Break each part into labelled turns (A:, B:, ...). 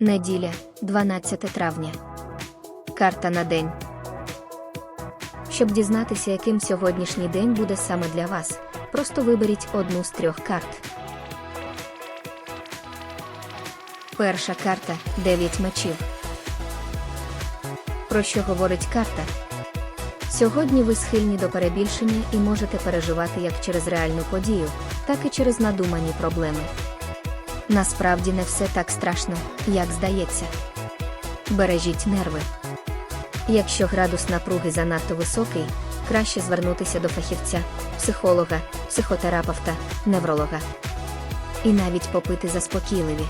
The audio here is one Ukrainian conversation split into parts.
A: Неділя, 12 травня. Карта на день. Щоб дізнатися, яким сьогоднішній день буде саме для вас, просто виберіть одну з трьох карт. Перша карта 9 мечів. Про що говорить карта? Сьогодні ви схильні до перебільшення і можете переживати як через реальну подію, так і через надумані проблеми. Насправді не все так страшно, як здається. Бережіть нерви. Якщо градус напруги занадто високий, краще звернутися до фахівця, психолога, психотерапевта, невролога. І навіть попити заспокійливі.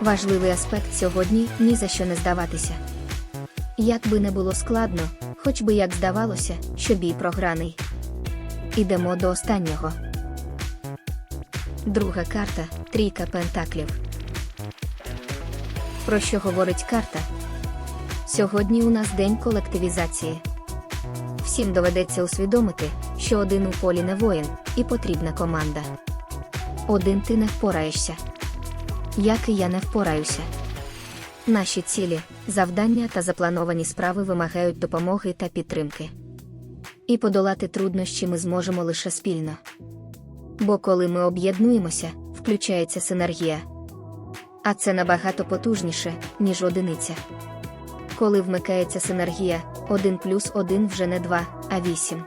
A: Важливий аспект сьогодні ні за що не здаватися. Як би не було складно, хоч би як здавалося, що бій програний. Ідемо до останнього. Друга карта трійка пентаклів. Про що говорить карта? Сьогодні у нас день колективізації. Всім доведеться усвідомити, що один у полі не воїн, і потрібна команда. Один ти не впораєшся. Як і я не впораюся. Наші цілі, завдання та заплановані справи вимагають допомоги та підтримки. І подолати труднощі ми зможемо лише спільно. Бо коли ми об'єднуємося, включається синергія. А це набагато потужніше, ніж одиниця. Коли вмикається синергія, 1 плюс 1 вже не 2, а 8.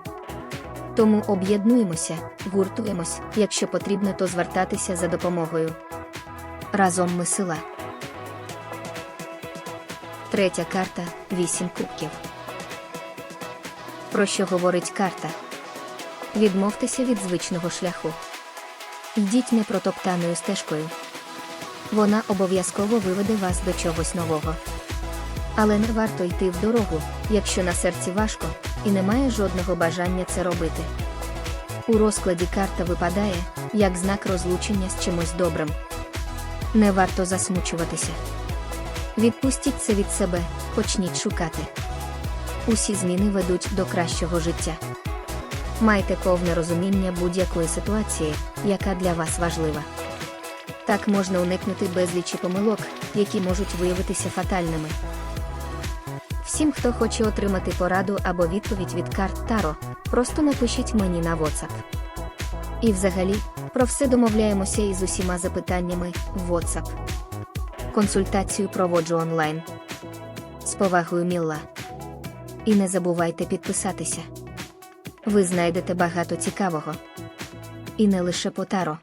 A: Тому об'єднуємося, гуртуємось, якщо потрібно, то звертатися за допомогою. Разом ми сила. Третя карта 8 кубків. Про що говорить карта? Відмовтеся від звичного шляху. Йдіть непротоптаною стежкою. Вона обов'язково виведе вас до чогось нового. Але не варто йти в дорогу, якщо на серці важко, і немає жодного бажання це робити. У розкладі карта випадає, як знак розлучення з чимось добрим. Не варто засмучуватися. Відпустіть це від себе, почніть шукати. Усі зміни ведуть до кращого життя. Майте повне розуміння будь-якої ситуації, яка для вас важлива. Так можна уникнути безлічі помилок, які можуть виявитися фатальними. Всім, хто хоче отримати пораду або відповідь від карт Таро, просто напишіть мені на WhatsApp. І взагалі, про все домовляємося із усіма запитаннями в WhatsApp. Консультацію проводжу онлайн. З повагою Мілла. І не забувайте підписатися. Ви знайдете багато цікавого. І не лише по таро.